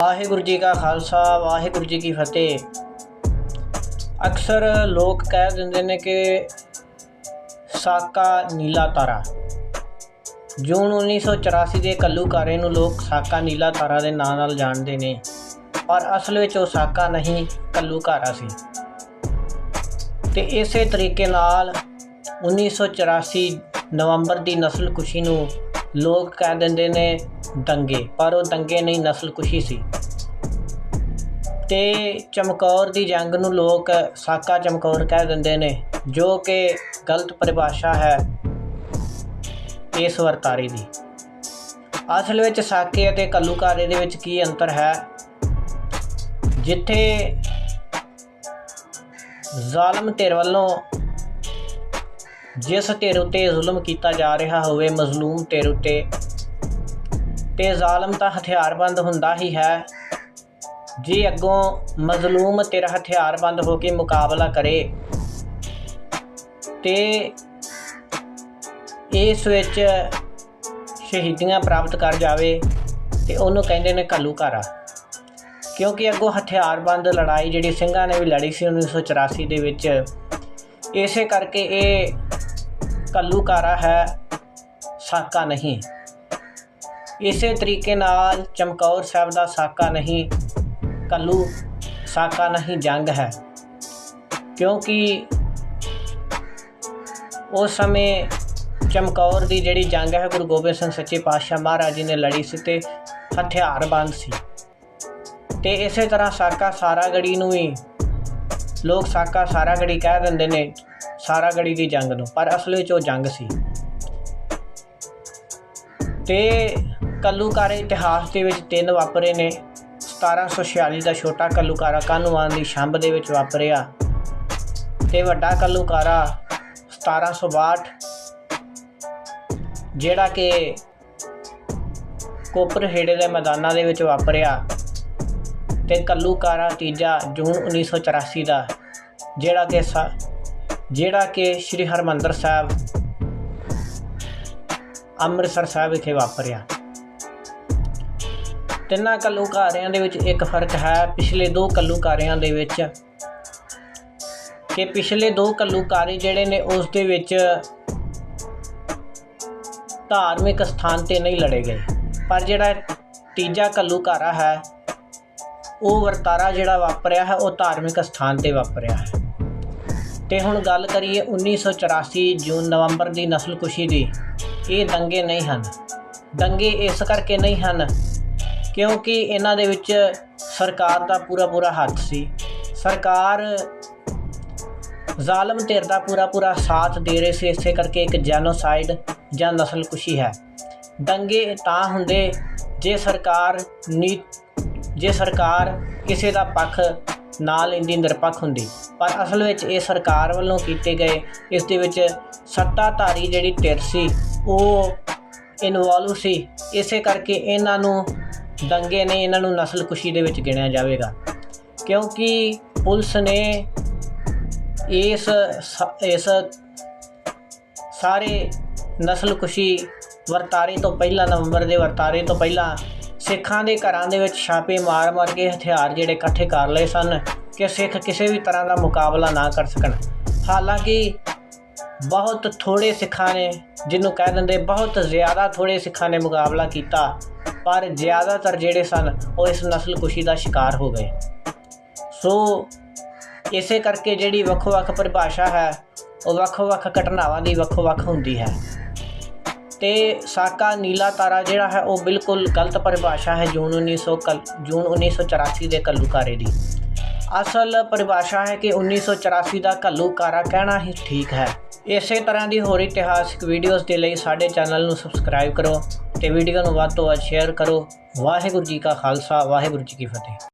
ਵਾਹਿਗੁਰੂ ਜੀ ਕਾ ਖਾਲਸਾ, ਵਾਹਿਗੁਰੂ ਜੀ ਕੀ ਫਤਿਹ। ਅਕਸਰ ਲੋਕ ਕਹਿ ਦਿੰਦੇ ਨੇ ਕਿ ਸਾਕਾ ਨੀਲਾ ਤਾਰਾ। ਜੂਨ 1984 ਦੇ ਕੱਲੂਕਾਰੇ ਨੂੰ ਲੋਕ ਸਾਕਾ ਨੀਲਾ ਤਾਰਾ ਦੇ ਨਾਂ ਨਾਲ ਜਾਣਦੇ ਨੇ, ਪਰ ਅਸਲ ਵਿੱਚ ਉਹ ਸਾਕਾ ਨਹੀਂ, ਕੱਲੂਕਾਰਾ ਸੀ। ਤੇ ਇਸੇ ਤਰੀਕੇ ਨਾਲ 1984 ਨਵੰਬਰ ਦੀ ਨਸਲ ਨਸਲਕੁਸ਼ੀ ਨੂੰ ਲੋਕ ਕਹਿ ਦਿੰਦੇ ਨੇ ਦੰਗੇ, ਪਰ ਉਹ ਦੰਗੇ ਨਹੀਂ ਨਸਲਕੁਸ਼ੀ ਸੀ। ਤੇ ਚਮਕੌਰ ਦੀ ਜੰਗ ਨੂੰ ਲੋਕ ਸਾਕਾ ਚਮਕੌਰ ਕਹਿ ਦਿੰਦੇ ਨੇ, ਜੋ ਕਿ ਗਲਤ ਪਰਿਭਾਸ਼ਾ ਹੈ ਇਸ ਵਰਤਾਰੇ ਦੀ। ਅਸਲ ਵਿੱਚ ਸਾਕੇ ਅਤੇ ਕੱਲੂਕਾਰੇ ਦੇ ਵਿੱਚ ਕੀ ਅੰਤਰ ਹੈ? ਜਿੱਥੇ ਜ਼ਾਲਮ ਧਿਰ ਵੱਲੋਂ ਜਿਸ ਧਿਰ ਉਤੇ ਜ਼ੁਲਮ ਕੀਤਾ ਜਾ ਰਿਹਾ ਹੋਵੇ, ਮਜ਼ਲੂਮ ਧਿਰ ਉਤੇ ਤੇ ਜ਼ਾਲਮ ਤਾਂ ਹਥਿਆਰਬੰਦ ਹੁੰਦਾ ਹੀ ਹੈ। ਜੇ ਅੱਗੋਂ ਮਜ਼ਲੂਮ ਤੇਰਾ ਹਥਿਆਰਬੰਦ ਹੋ ਕੇ ਮੁਕਾਬਲਾ ਕਰੇ, ਤੇ ਇਸ ਵਿੱਚ ਸ਼ਹੀਦੀਆਂ ਪ੍ਰਾਪਤ ਕਰ ਜਾਵੇ, ਤੇ ਉਹਨੂੰ ਕਹਿੰਦੇ ਨੇ ਘੱਲੂਘਾਰਾ ਕਿਉਂਕਿ ਅੱਗੋਂ ਹਥਿਆਰਬੰਦ ਲੜਾਈ ਜਿਹੜੀ ਸਿੰਘਾਂ ਨੇ ਵੀ ਲੜੀ ਸੀ 1984 ਦੇ ਵਿੱਚ, ਇਸੇ ਕਰਕੇ ਇਹ ਘੱਲੂਘਾਰਾ ਹੈ, ਸਾਕਾ ਨਹੀਂ। ਇਸੇ ਤਰੀਕੇ ਨਾਲ ਚਮਕੌਰ ਸਾਹਿਬ ਦਾ ਸਾਕਾ ਨਹੀਂ, ਕੱਲੂ ਸਾਕਾ ਨਹੀਂ ਜੰਗ ਹੈ। ਕਿਉਂਕਿ ਉਸ ਸਮੇਂ ਚਮਕੌਰ ਦੀ ਜਿਹੜੀ ਜੰਗ ਹੈ, ਗੁਰੂ ਗੋਬਿੰਦ ਸਿੰਘ ਸੱਚੇ ਪਾਤਸ਼ਾਹ ਮਹਾਰਾਜ ਜੀ ਨੇ ਲੜੀ ਸੀ ਤੇ ਹਥਿਆਰਬੰਦ ਸੀ। ਤੇ ਇਸੇ ਤਰ੍ਹਾਂ ਸਾਕਾ ਸਾਰਾਗੜੀ ਨੂੰ ਹੀ ਲੋਕ ਸਾਕਾ ਸਾਰਾਗੜੀ ਕਹਿ ਦਿੰਦੇ ਨੇ, ਸਾਰਾਗੜੀ ਦੀ ਜੰਗ ਨੂੰ, ਪਰ ਅਸਲ ਵਿੱਚ ਉਹ ਜੰਗ ਸੀ। ਤੇ ਕੱਲੂਕਾਰੇ ਇਤਿਹਾਸ ਦੇ ਵਿੱਚ ਤਿੰਨ ਵਾਪਰੇ ਨੇ। 1746 ਦਾ ਛੋਟਾ ਕੱਲੂਕਾਰਾ ਕਾਨੂੰਵਾਨ ਦੀ ਛੰਭ ਦੇ ਵਿੱਚ ਵਾਪਰਿਆ। ਤੇ ਵੱਡਾ ਕੱਲੂਕਾਰਾ 1762 ਜਿਹੜਾ ਕਿ ਕੋਪਰ ਹੇੜੇ ਦੇ ਮੈਦਾਨਾਂ ਦੇ ਵਿੱਚ ਵਾਪਰਿਆ। ਤੇ ਕੱਲੂਕਾਰਾ ਤੀਜਾ ਜੂਨ 1984 ਦਾ, ਜਿਹੜਾ ਕਿ ਸਾ- ਜਿਹੜਾ ਕਿ ਸ੍ਰੀ ਹਰਮੰਦਰ ਸਾਹਿਬ ਅੰਮ੍ਰਿਤਸਰ ਸਾਹਿਬ ਵਿਖੇ ਵਾਪਰਿਆ। ਤਿੰਨਾਂ ਕੱਲੂਕਾਰਿਆਂ ਦੇ ਵਿੱਚ ਇੱਕ ਫ਼ਰਕ ਹੈ, ਪਿਛਲੇ ਦੋ ਕੱਲੂਕਾਰਿਆਂ ਦੇ ਵਿੱਚ। ਕਿ ਪਿਛਲੇ ਦੋ ਕੱਲੂਕਾਰੇ ਜਿਹੜੇ ਨੇ, ਉਸ ਦੇ ਵਿੱਚ ਧਾਰਮਿਕ ਸਥਾਨ ਤੇ ਨਹੀਂ ਲੜੇ ਗਏ। ਪਰ ਜਿਹੜਾ ਤੀਜਾ ਘੱਲੂਘਾਰਾ ਹੈ, ਉਹ ਵਰਤਾਰਾ ਜਿਹੜਾ ਵਾਪਰਿਆ ਹੈ, ਉਹ ਧਾਰਮਿਕ ਸਥਾਨ ਤੇ ਵਾਪਰਿਆ ਹੈ। ਤੇ ਹੁਣ ਗੱਲ ਕਰੀਏ 1984 ਜੂਨ ਨਵੰਬਰ ਦੀ ਨਸਲਕੁਸ਼ੀ ਦੀ। ਇਹ ਦੰਗੇ ਨਹੀਂ ਹਨ। ਦੰਗੇ ਇਸ ਕਰਕੇ ਨਹੀਂ ਹਨ ਕਿਉਂਕਿ ਇਹਨਾਂ ਦੇ ਵਿੱਚ ਸਰਕਾਰ ਦਾ ਪੂਰਾ ਪੂਰਾ ਹੱਥ ਸੀ। ਸਰਕਾਰ ਜ਼ਾਲਮ ਧਿਰ ਦਾ ਪੂਰਾ ਪੂਰਾ ਸਾਥ ਦੇ ਰਹੀ ਸੀ। ਇਸੇ ਕਰਕੇ ਇੱਕ ਜੈਨੋਸਾਈਡ ਜਾਂ ਨਸਲਕੁਸ਼ੀ ਹੈ। ਦੰਗੇ ਤਾਂ ਹੁੰਦੇ ਜੇ ਸਰਕਾਰ ਨੀ ਜੇ ਸਰਕਾਰ ਕਿਸੇ ਦਾ ਪੱਖ ਨਾ ਲੈਂਦੀ ਨਿਰਪੱਖ ਹੁੰਦੀ। ਪਰ ਅਸਲ ਵਿੱਚ ਇਹ ਸਰਕਾਰ ਵੱਲੋਂ ਕੀਤੇ ਗਏ ਇਸ ਦੇ ਵਿੱਚ ਸੱਤਾਧਾਰੀ ਜਿਹੜੀ ਧਿਰ ਸੀ, ਉਹ ਇਨਵੋਲਵ ਸੀ। ਇਸੇ ਕਰਕੇ ਇਹਨਾਂ ਨੂੰ ਦੰਗੇ ਨੇ ਇਹਨਾਂ ਨੂੰ ਨਸਲਕੁਸ਼ੀ ਦੇ ਵਿੱਚ ਗਿਣਿਆ ਜਾਵੇਗਾ। ਕਿਉਂਕਿ ਪੁਲਿਸ ਨੇ ਇਸ ਸ- ਇਸ ਸਾਰੇ ਨਸਲਕੁਸ਼ੀ ਵਰਤਾਰੇ ਤੋਂ ਪਹਿਲਾਂ, ਨਵੰਬਰ ਦੇ ਵਰਤਾਰੇ ਤੋਂ ਪਹਿਲਾਂ ਸਿੱਖਾਂ ਦੇ ਘਰਾਂ ਦੇ ਵਿੱਚ ਛਾਪੇ ਮਾਰ-ਮਾਰ ਕੇ ਹਥਿਆਰ ਜਿਹੜੇ ਇਕੱਠੇ ਕਰ ਲਏ ਸਨ ਕਿ ਸਿੱਖ ਕਿਸੇ ਵੀ ਤਰ੍ਹਾਂ ਦਾ ਮੁਕਾਬਲਾ ਨਾ ਕਰ ਸਕਣ। ਹਾਲਾਂਕਿ ਬਹੁਤ ਥੋੜੇ ਸਿੱਖਾਂ ਨੇ, ਜਿਹਨੂੰ ਕਹਿ ਦਿੰਦੇ ਬਹੁਤ ਜ਼ਿਆਦਾ ਥੋੜੇ ਸਿੱਖਾਂ ਨੇ ਮੁਕਾਬਲਾ ਕੀਤਾ। ਪਰ ਜ਼ਿਆਦਾਤਰ ਜਿਹੜੇ ਸਨ, ਉਹ ਇਸ ਨਸਲਕੁਸ਼ੀ ਦਾ ਸ਼ਿਕਾਰ ਹੋ ਗਏ। ਸੋ ਇਸੇ ਕਰਕੇ ਜਿਹੜੀ ਵੱਖੋ-ਵੱਖ ਪਰਿਭਾਸ਼ਾ ਹੈ, ਉਹ ਵੱਖੋ-ਵੱਖ ਘਟਨਾਵਾਂ ਦੀ ਵੱਖੋ-ਵੱਖ ਹੁੰਦੀ ਹੈ। ਤੇ ਸਾਕਾ ਨੀਲਾ ਤਾਰਾ ਜਿਹੜਾ ਹੈ, ਉਹ ਬਿਲਕੁਲ ਗਲਤ ਪਰਿਭਾਸ਼ਾ ਹੈ ਜੂਨ 1900 ਕੱਲ- ਜੂਨ 1984 ਦੇ ਕੱਲੂਕਾਰੇ ਦੀ। ਅਸਲ ਪਰਿਭਾਸ਼ਾ ਹੈ ਕਿ 1984 ਦਾ ਕੱਲੂਕਾਰਾ ਕਹਿਣਾ ਹੀ ਠੀਕ ਹੈ। ਇਸੇ ਤਰ੍ਹਾਂ ਦੀ ਹੋਰ ਇਤਿਹਾਸਿਕ ਵੀਡੀਓਜ਼ ਦੇ ਲਈ ਸਾਡੇ ਚੈਨਲ ਨੂੰ ਸਬਸਕ੍ਰਾਈਬ ਕਰੋ। ਤੇ ਵੀਡੀਓ ਨੂੰ ਵੱਧ ਤੋਂ ਵੱਧ ਸ਼ੇਅਰ ਕਰੋ। ਵਾਹਿਗੁਰੂ ਜੀ ਕਾ ਖਾਲਸਾ, ਵਾਹਿਗੁਰੂ ਜੀ ਕੀ ਫਤਿਹ।